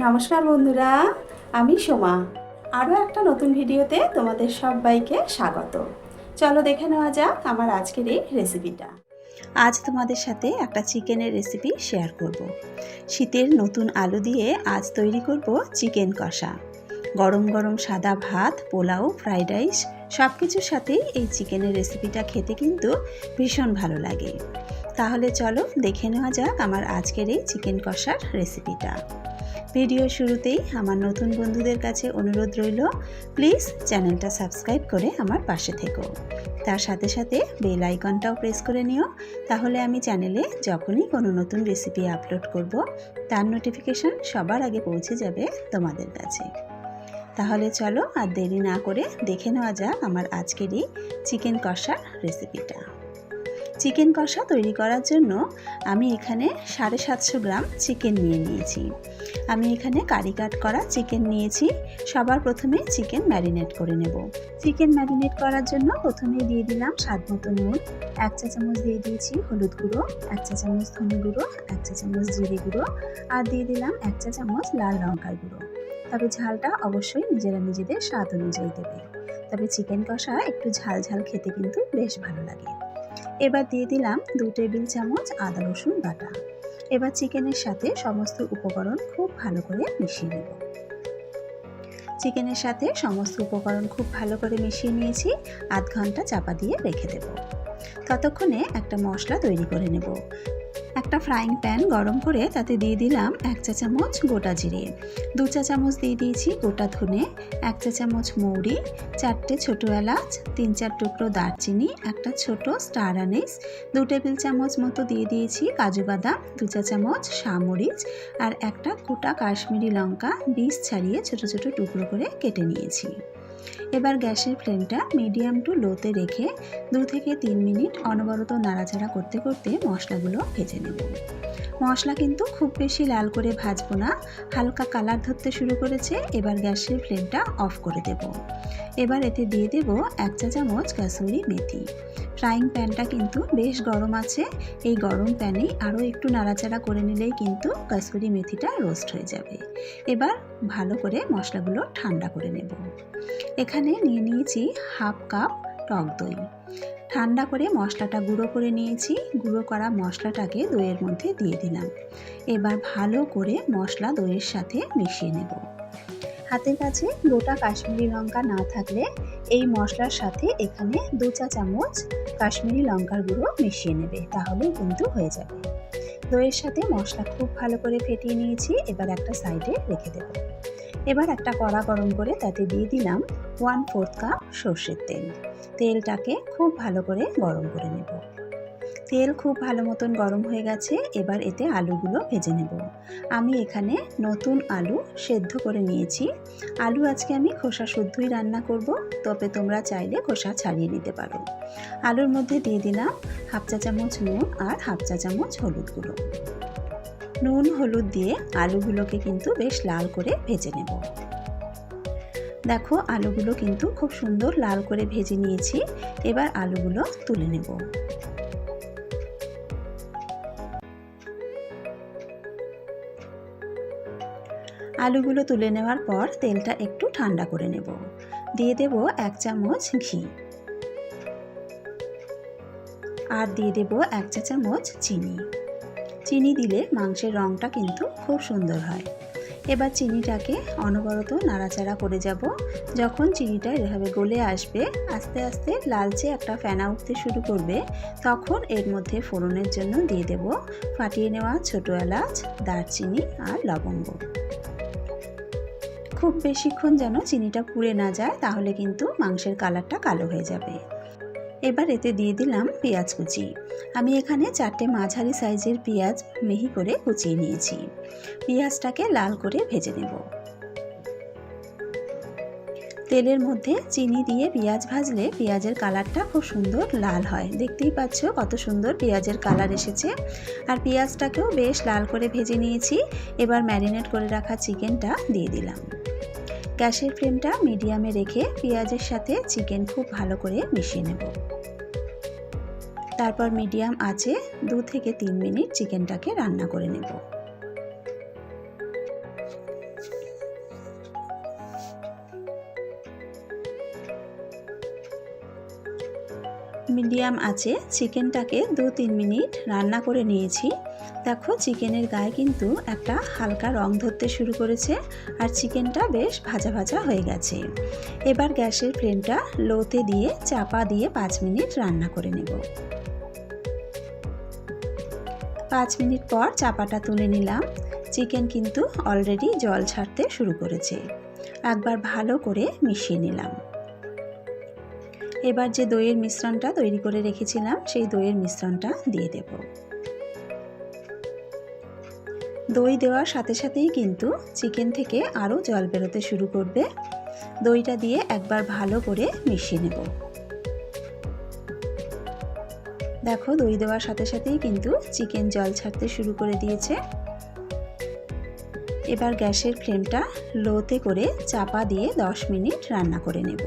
নমস্কার বন্ধুরা, আমি সোমা। আরও একটা নতুন ভিডিওতে তোমাদের সবাইকে স্বাগত। চলো দেখে নেওয়া যাক আমার আজকের এই রেসিপিটা। আজ তোমাদের সাথে একটা চিকেনের রেসিপি শেয়ার করব। শীতের নতুন আলু দিয়ে আজ তৈরি করব চিকেন কষা। গরম গরম সাদা ভাত, পোলাও, ফ্রাইড রাইস সব কিছুর সাথেই এই চিকেনের রেসিপিটা খেতে কিন্তু ভীষণ ভালো লাগে। তাহলে চলো দেখে নেওয়া যাক আমার আজকের এই চিকেন কষার রেসিপিটা। ভিডিও শুরুতেই আমার নতুন বন্ধুদের কাছে অনুরোধ রইল প্লিজ চ্যানেলটা সাবস্ক্রাইব করে আমার পাশে থেকো। তার সাথে সাথে বেল আইকনটাও প্রেস করে নিও, তাহলে আমি চ্যানেলে যখনই কোনো নতুন রেসিপি আপলোড করব, তার নোটিফিকেশান সবার আগে পৌঁছে যাবে তোমাদের কাছে। তাহলে চলো আর দেরি না করে দেখে নেওয়া যাক আমার আজকেরই চিকেন কষার রেসিপিটা চিকেন কষা তৈরি করার জন্য আমি এখানে সাড়ে সাতশো গ্রাম চিকেন নিয়ে নিয়েছি। আমি এখানে কারি কাট করা চিকেন নিয়েছি। সবার প্রথমে চিকেন ম্যারিনেট করে নেব। চিকেন ম্যারিনেট করার জন্য প্রথমে দিয়ে দিলাম স্বাদ মতো নুন। এক চা চামচ দিয়ে দিয়েছি হলুদ গুঁড়ো, এক চা চামচ ধনে গুঁড়ো, এক চা চামচ জিরে গুঁড়ো আর দিয়ে দিলাম এক চা চামচ লাল লঙ্কার গুঁড়ো। তবে ঝালটা অবশ্যই নিজেরা নিজেদের স্বাদ অনুযায়ী দেবে। তবে চিকেন কষা একটু ঝাল ঝাল খেতে কিন্তু বেশ ভালো লাগে। এবার দিয়ে দিলাম দু টেবিল চামচ আদা রসুন বাটা। এবার চিকেনের সাথে সমস্ত উপকরণ খুব ভালো করে মিশিয়ে নেব। চিকেনের সাথে সমস্ত উপকরণ খুব ভালো করে মিশিয়ে নিয়েছি, আধ ঘণ্টা চাপা দিয়ে রেখে দেব। ততক্ষণে একটা মশলা তৈরি করে নেব। একটা ফ্রাইং প্যান গরম করে তাতে দিয়ে দিলাম এক চা চামচ গোটা জিরে। দু চা চামচ দিয়ে দিয়েছি গোটা ধনে, এক চা চামচ মৌরি, চারটে ছোটো এলাচ, তিন চার টুকরো দারচিনি, একটা ছোট স্টার আনিস দু টেবিল চামচ মতো দিয়ে দিয়েছি কাজু বাদাম, দু চা চামচ সামরিচ আর একটা গোটা কাশ্মীরি লঙ্কা বীজ ছাড়িয়ে ছোট ছোট টুকরো করে কেটে নিয়েছি। এবার গ্যাসের ফ্লেমটা মিডিয়াম টু লোতে রেখে দু থেকে তিন মিনিট অনবরত নাড়াচাড়া করতে করতে মশলাগুলো ভেজে নেব। মশলা কিন্তু খুব বেশি লাল করে ভাজবো না, হালকা কালার ধরতে শুরু করেছে, এবার গ্যাসের ফ্লেমটা অফ করে দেব। এবার এতে দিয়ে দেব এক চা চামচ কাসুরি মেথি। ফ্রাইং প্যানটা কিন্তু বেশ গরম আছে, এই গরম প্যানেই আরও একটু নাড়াচাড়া করে নিলেই কিন্তু কাসুরি মেথিটা রোস্ট হয়ে যাবে। এবার ভালো করে মশলাগুলো ঠান্ডা করে নেব। এখানে নিয়ে নিয়েছি হাফ কাপ টক দই। ঠান্ডা করে মশলাটা গুঁড়ো করে নিয়েছি, গুঁড়ো করা মশলাটাকে দইয়ের মধ্যে দিয়ে দিলাম। এবার ভালো করে মশলা দইয়ের সাথে মিশিয়ে নেব। হাতের কাছে গোটা কাশ্মীরি লঙ্কা না থাকলে এই মশলার সাথে এখানে দু চা চামচ কাশ্মীরি লঙ্কার গুঁড়ো মিশিয়ে নেবে, তাহলেই কিন্তু হয়ে যাবে। দইয়ের সাথে মশলা খুব ভালো করে ফেটিয়ে নিয়েছি, এবার একটা সাইডে রেখে দেবো। এবার একটা কড়া গরম করে তাতে দিয়ে দিলাম ওয়ান ফোর্থ কাপ সর্ষের তেল। তেলটাকে খুব ভালো করে গরম করে নেব। তেল খুব ভালো মতন গরম হয়ে গেছে, এবার এতে আলুগুলো ভেজে নেব। আমি এখানে নতুন আলু সেদ্ধ করে নিয়েছি। আলু আজকে আমি খোসা শুদ্ধই রান্না করব, তবে তোমরা চাইলে খোসা ছাড়িয়ে নিতে পারো। আলুর মধ্যে দিয়ে দিলাম হাফ চা চামচ নুন আর হাফ চা চামচ হলুদ গুঁড়ো। নুন, হলুদ দিয়ে আলুগুলোকে কিন্তু বেশ লাল করে ভেজে নেব। দেখো, আলুগুলো কিন্তু খুব সুন্দর লাল করে ভেজে নিয়েছি। এবার আলুগুলো তুলে নেব। আলুগুলো তুলে নেওয়ার পর তেলটা একটু ঠান্ডা করে নেব। দিয়ে দেব এক চামচ ঘি। আর দিয়ে দেব এক চা চামচ চিনি। চিনি দিলে মাংসের রঙটা কিন্তু খুব সুন্দর হয়। এবার চিনিটাকে অনবরত নাড়াচাড়া করে যাব। যখন চিনিটা এভাবে গলে আসবে, আস্তে আস্তে লালচে একটা ফেনা উঠতে শুরু করবে, তখন এর মধ্যে ফোড়নের জন্য দিয়ে দেব ফাটিয়ে নেওয়া ছোটো এলাচ, দারচিনি আর লবঙ্গ। খুব বেশিক্ষণ যেন চিনিটা পুড়ে না যায়, তাহলে কিন্তু মাংসের কালারটা কালো হয়ে যাবে। এবার এতে দিয়ে দিলাম পেঁয়াজ কুচি। আমি এখানে চারটে মাঝারি সাইজের পেঁয়াজ মিহি করে কুচিয়ে নিয়েছি। পেঁয়াজটাকে লাল করে ভেজে নেব। তেলের মধ্যে চিনি দিয়ে পেঁয়াজ ভাজলে পেঁয়াজের কালারটা খুব সুন্দর লাল হয়। দেখতেই পাচ্ছ কত সুন্দর পেঁয়াজের কালার এসেছে। আর পেঁয়াজটাকেও বেশ লাল করে ভেজে নিয়েছি। এবার ম্যারিনেট করে রাখা চিকেনটা দিয়ে দিলাম। গ্যাসের ফ্লেমটা মিডিয়ামে রেখে পেঁয়াজের সাথে চিকেন খুব ভালো করে মিশিয়ে নেব। তারপর মিডিয়াম আছে দু থেকে তিন মিনিট চিকেনটাকে রান্না করে নেব। মিডিয়াম আছে, চিকেনটাকে দু তিন মিনিট রান্না করে নিয়েছি। দেখো, চিকেনের গায়ে কিন্তু একটা হালকা রং ধরতে শুরু করেছে আর চিকেনটা বেশ ভাজা ভাজা হয়ে গেছে। এবার গ্যাসের ফ্লেমটা লোতে দিয়ে, চাপা দিয়ে পাঁচ মিনিট রান্না করে নেব। পাঁচ মিনিট পর চাপাটা তুলে নিলাম। চিকেন কিন্তু অলরেডি জল ছাড়তে শুরু করেছে। একবার ভালো করে মিশিয়ে নিলাম। এবার যে দইয়ের মিশ্রণটা তৈরি করে রেখেছিলাম, সেই দইয়ের মিশ্রণটা দিয়ে দেব। দই দেওয়ার সাথে সাথেই কিন্তু চিকেন থেকে আরও জল বেরোতে শুরু করবে। দইটা দিয়ে একবার ভালো করে মিশিয়ে নেব। দেখো, দই দেওয়ার সাথে সাথেই কিন্তু চিকেন জল ছাড়তে শুরু করে দিয়েছে। এবার গ্যাসের ফ্লেমটা লোতে করে চাপা দিয়ে 10 মিনিট রান্না করে নেব।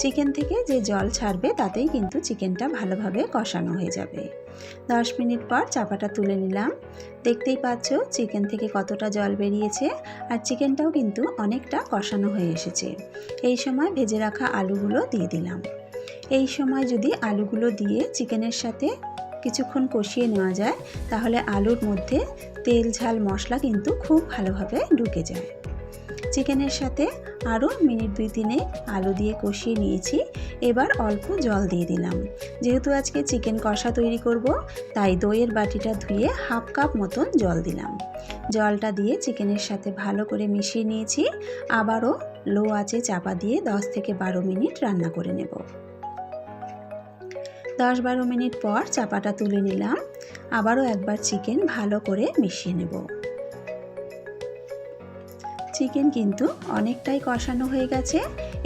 চিকেন থেকে যে জল ছাড়বে তাতেই কিন্তু চিকেনটা ভালোভাবে কষানো হয়ে যাবে। 10 মিনিট পর চাপাটা তুলে নিলাম। দেখতেই পাচ্ছ চিকেন থেকে কতটা জল বেরিয়েছে আর চিকেনটাও কিন্তু অনেকটা কষানো হয়ে এসেছে। এই সময় ভেজে রাখা আলুগুলো দিয়ে দিলাম। এই সময় যদি আলুগুলো দিয়ে চিকেনের সাথে কিছুক্ষণ কষিয়ে নেওয়া যায়, তাহলে আলুর মধ্যে তেল, ঝাল, মশলা কিন্তু খুব ভালোভাবে ঢুকে যায়। চিকেনের সাথে আরও মিনিট দুই তিনে আলু দিয়ে কষিয়ে নিয়েছি। এবার অল্প জল দিয়ে দিলাম। যেহেতু আজকে চিকেন কষা তৈরি করব, তাই দইয়ের বাটিটা ধুয়ে হাফ কাপ মতন জল দিলাম। জলটা দিয়ে চিকেনের সাথে ভালো করে মিশিয়ে নিয়েছি। আবারও লো আঁচে চাপা দিয়ে 10 থেকে বারো মিনিট রান্না করে নেব। দশ বারো মিনিট পর চাপাটা তুলে নিলাম। আবারও একবার চিকেন ভালো করে মিশিয়ে নেব। চিকেন কিন্তু অনেকটাই কষানো হয়ে গেছে।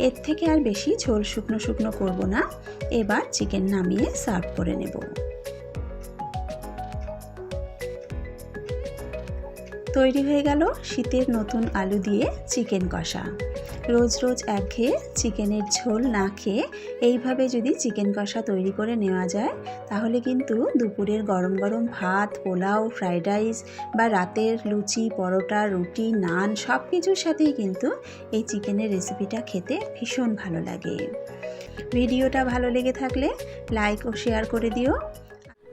এর থেকে আর বেশি ঝোল শুকনো শুকনো করব না। এবার চিকেন নামিয়ে সার্ভ করে নেব। তৈরি হয়ে গেল শীতের নতুন আলু দিয়ে চিকেন কষা। রোজ রোজ এক একঘেয়ে চিকেনের ঝোল না খেয়ে এইভাবে যদি চিকেন কষা তৈরি করে নেওয়া যায়, তাহলে কিন্তু দুপুরের গরম গরম ভাত, পোলাও, ফ্রাইড রাইস বা রাতের লুচি, পরোটা, রুটি, নান সব কিছুর সাথেই কিন্তু এই চিকেনের রেসিপিটা খেতে ভীষণ ভালো লাগে। ভিডিওটা ভালো লেগে থাকলে লাইক ও শেয়ার করে দিও।